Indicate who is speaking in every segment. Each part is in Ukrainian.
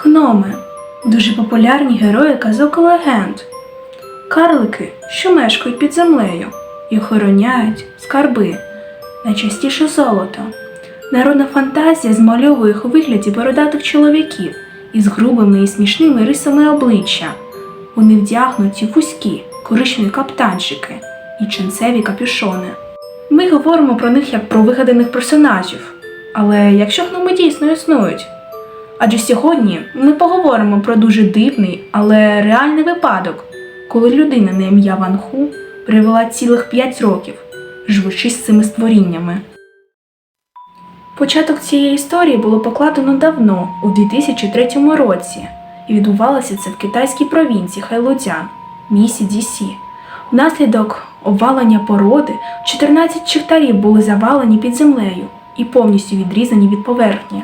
Speaker 1: Гноми дуже популярні герої казок і легенд. Карлики, що мешкають під землею і охороняють скарби, найчастіше золото. Народна фантазія змальовує їх у вигляді бородатих чоловіків із грубими і смішними рисами обличчя. Вони вдягнуті вузькі коричневі каптанчики і ченцеві капюшони. Ми говоримо про них як про вигаданих персонажів. Але якщо гноми дійсно існують, Адже сьогодні ми поговоримо про дуже дивний, але реальний випадок, коли людина на ім'я Ван Ху провела цілих 5 років, живучи з цими створіннями. Початок цієї історії було покладено давно, у 2003 році, і відбувалося це в китайській провінції Хайлудзян, місті Дісі. Внаслідок обвалення породи 14 шахтарів були завалені під землею і повністю відрізані від поверхні.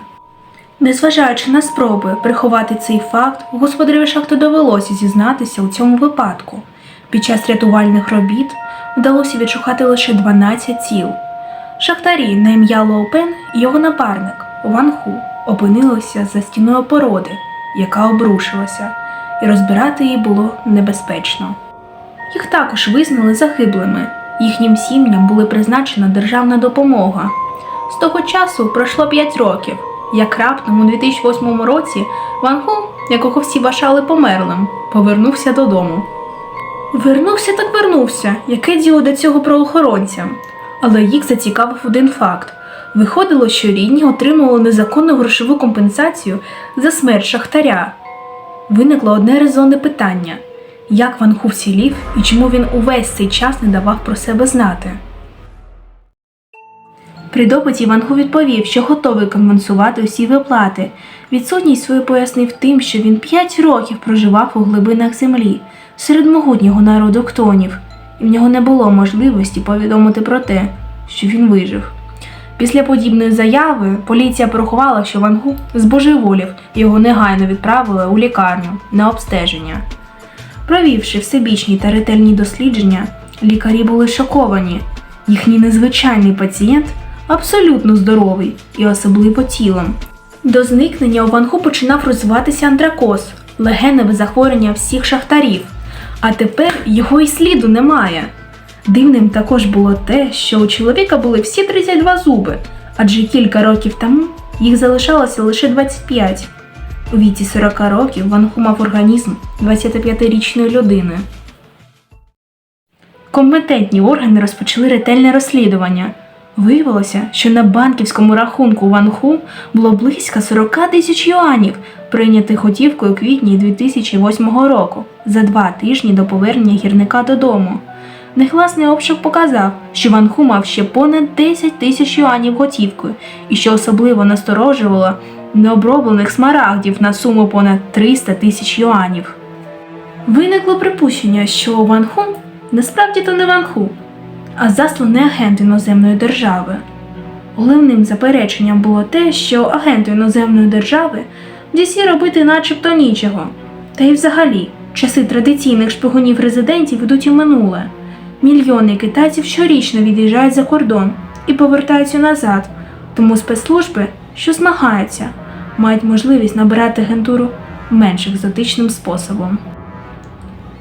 Speaker 1: Незважаючи на спроби приховати цей факт, господареві шахти довелося зізнатися у цьому випадку. Під час рятувальних робіт вдалося відшукати лише 12 тіл. Шахтарі на ім'я Лоупен і його напарник Ван Ху опинилися за стіною породи, яка обрушилася, і розбирати її було небезпечно. Їх також визнали загиблими. Їхнім сім'ям була призначена державна допомога. З того часу пройшло 5 років, як раптом у 2008 році Ван Ху, якого всі вважали померлим, повернувся додому. Вернувся так вернувся, яке діло до цього правоохоронцям. Але їх зацікавив один факт. Виходило, що рідні отримували незаконну грошову компенсацію за смерть шахтаря. Виникло одне резонне питання: як Ван Ху вцілів і чому він увесь цей час не давав про себе знати? При допиті Ван Ху відповів, що готовий компенсувати усі виплати. Відсутність свою пояснив тим, що він 5 років проживав у глибинах землі серед могутнього народу ктонів, і в нього не було можливості повідомити про те, що він вижив. Після подібної заяви поліція порахувала, що Ван Гу збожеволів його негайно відправили у лікарню на обстеження. Провівши всебічні та ретельні дослідження, лікарі були шоковані. Їхній незвичайний пацієнт абсолютно здоровий і особливо тілом. До зникнення у Ванху починав розвиватися антракоз, легеневе захворювання всіх шахтарів, а тепер його і сліду немає. Дивним також було те, що у чоловіка були всі 32 зуби, адже кілька років тому їх залишалося лише 25. У віці 40 років Ван Ху мав організм 25-річної людини. Компетентні органи розпочали ретельне розслідування. Виявилося, що на банківському рахунку Ван Ху було близько 40 тисяч юанів, прийнятих готівкою у квітні 2008 року, за два тижні до повернення гірника додому. Негласний обшук показав, що Ван Ху мав ще понад 10 тисяч юанів готівкою, і що особливо насторожувало необроблених смарагдів на суму понад 300 тисяч юанів. Виникло припущення, що Ван Ху насправді то не Ван А засланий агент іноземної держави. Головним запереченням було те, що агенту іноземної держави в DC робити начебто нічого. Та й взагалі, часи традиційних шпигунів резидентів йдуть у минуле. Мільйони китайців щорічно від'їжджають за кордон і повертаються назад, тому спецслужби, що змагаються, мають можливість набирати агентуру менш екзотичним способом.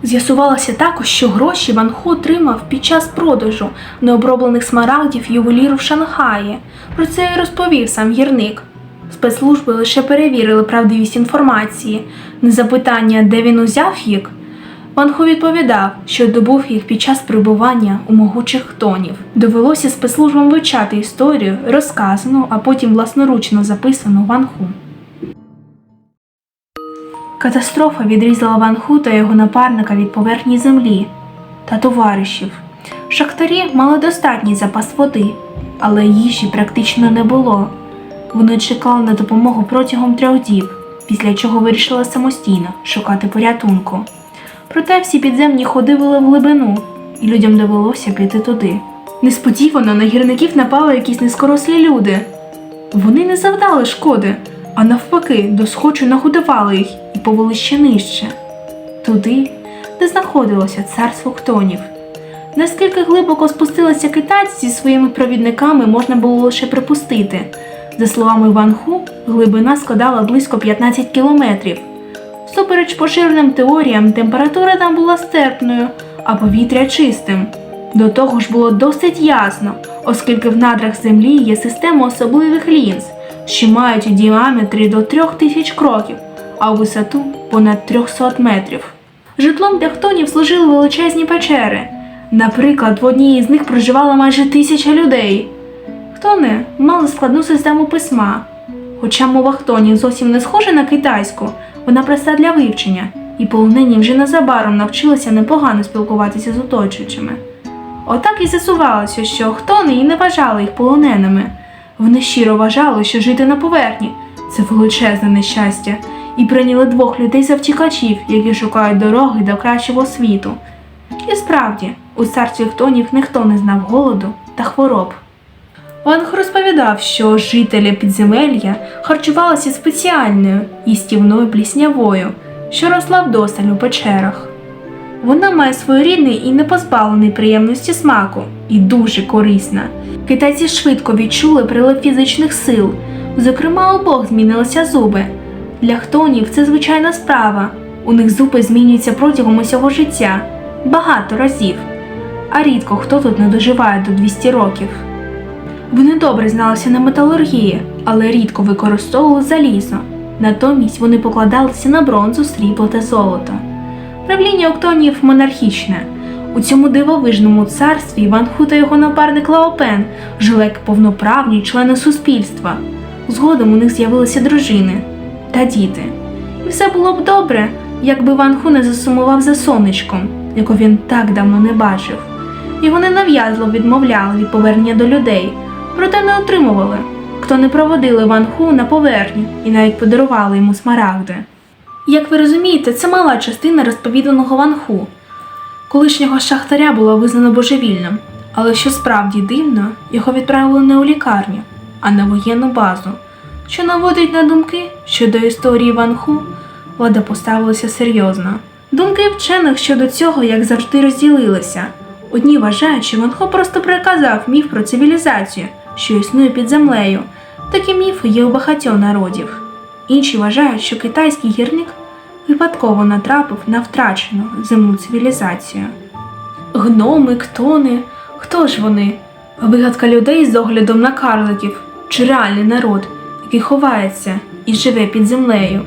Speaker 1: З'ясувалося також, що гроші Ван Ху отримав під час продажу необроблених смарагдів ювеліру в Шанхаї. Про це і розповів сам гірник. Спецслужби лише перевірили правдивість інформації. На запитання, де він узяв їх, Ван Ху відповідав, що добув їх під час перебування у могучих тонів. Довелося спецслужбам вивчати історію, розказану, а потім власноручно записану Ван Ху. Катастрофа відрізала Ван Ху та його напарника від поверхні землі та товаришів. Шахтарі мали достатній запас води, але їжі практично не було. Вони чекали на допомогу протягом трьох діб, після чого вирішили самостійно шукати порятунку. Проте всі підземні ходи вели в глибину, і людям довелося піти туди. Несподівано на гірників напали якісь нескорослі люди. Вони не завдали шкоди, а навпаки, досхочу нагодували їх і повели ще нижче. Туди, де знаходилося царство хтонів. Наскільки глибоко спустилися китайці зі своїми провідниками, можна було лише припустити. За словами Ван Ху, глибина складала близько 15 кілометрів. Всупереч поширеним теоріям, температура там була стерпною, а повітря чистим. До того ж було досить ясно, оскільки в надрах землі є система особливих лінз, що мають у діаметрі до 3000 кроків, а у висоту понад 300 метрів. Житлом для хтонів служили величезні печери. Наприклад, в одній із них проживало майже тисяча людей. Хтони мали складну систему письма. Хоча мова хтонів зовсім не схожа на китайську, вона проста для вивчення, і полонені вже незабаром навчилися непогано спілкуватися з оточуючими. Отак і з'ясувалося, що хтони і не вважали їх полоненими. Вони щиро вважали, що жити на поверхні це величезне нещастя, і прийняли двох людей за втікачів, які шукають дороги до кращого світу. І справді, у царстві хтонів ніхто не знав голоду та хвороб. Ванг розповідав, що жителі підземелля харчувалися спеціальною їстівною пліснявою, що росла вдосталь у печерах. Вона має своєрідний і не позбавлений приємності смаку, і дуже корисна. Китайці швидко відчули прилив фізичних сил, зокрема, обох змінилися зуби. Для хтонів це звичайна справа. У них зуби змінюються протягом усього життя багато разів, а рідко хто тут не доживає до 200 років. Вони добре зналися на металургії, але рідко використовували залізо. Натомість вони покладалися на бронзу, срібло та золото. Правління октонів монархічне. У цьому дивовижному царстві Іван Ху та його напарник Лаопен жили як повноправні члени суспільства. Згодом у них з'явилися дружини та діти. І все було б добре, якби Ван Ху не засумував за сонечком, якого він так давно не бачив. Його ненав'язливо відмовляли від повернення до людей, проте не отримували. Хто не проводили Ван Ху на поверхню і навіть подарували йому смарагди. Як ви розумієте, це мала частина розповіданого Ван Ху. Колишнього шахтаря було визнано божевільним, але що справді дивно, його відправили не у лікарню, а на воєнну базу, що наводить на думки, що до історії Ван Ху влада поставилася серйозно. Думки вчених щодо цього, як завжди, розділилися. Одні вважають, що Ван Хо просто переказав міф про цивілізацію, що існує під землею. Такі міфи є у багатьох народів. Інші вважають, що китайський гірник випадково натрапив на втрачену земну цивілізацію. Гноми, ктони, хто ж вони? Вигадка людей з оглядом на карликів чи реальний народ, який ховається і живе під землею.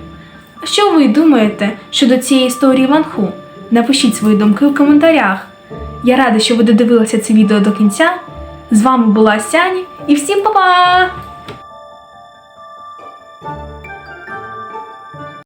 Speaker 1: А що ви думаєте щодо цієї історії Ван Ху? Напишіть свої думки в коментарях. Я рада, що ви додивилися це відео до кінця. З вами була Сяні і всім па-па!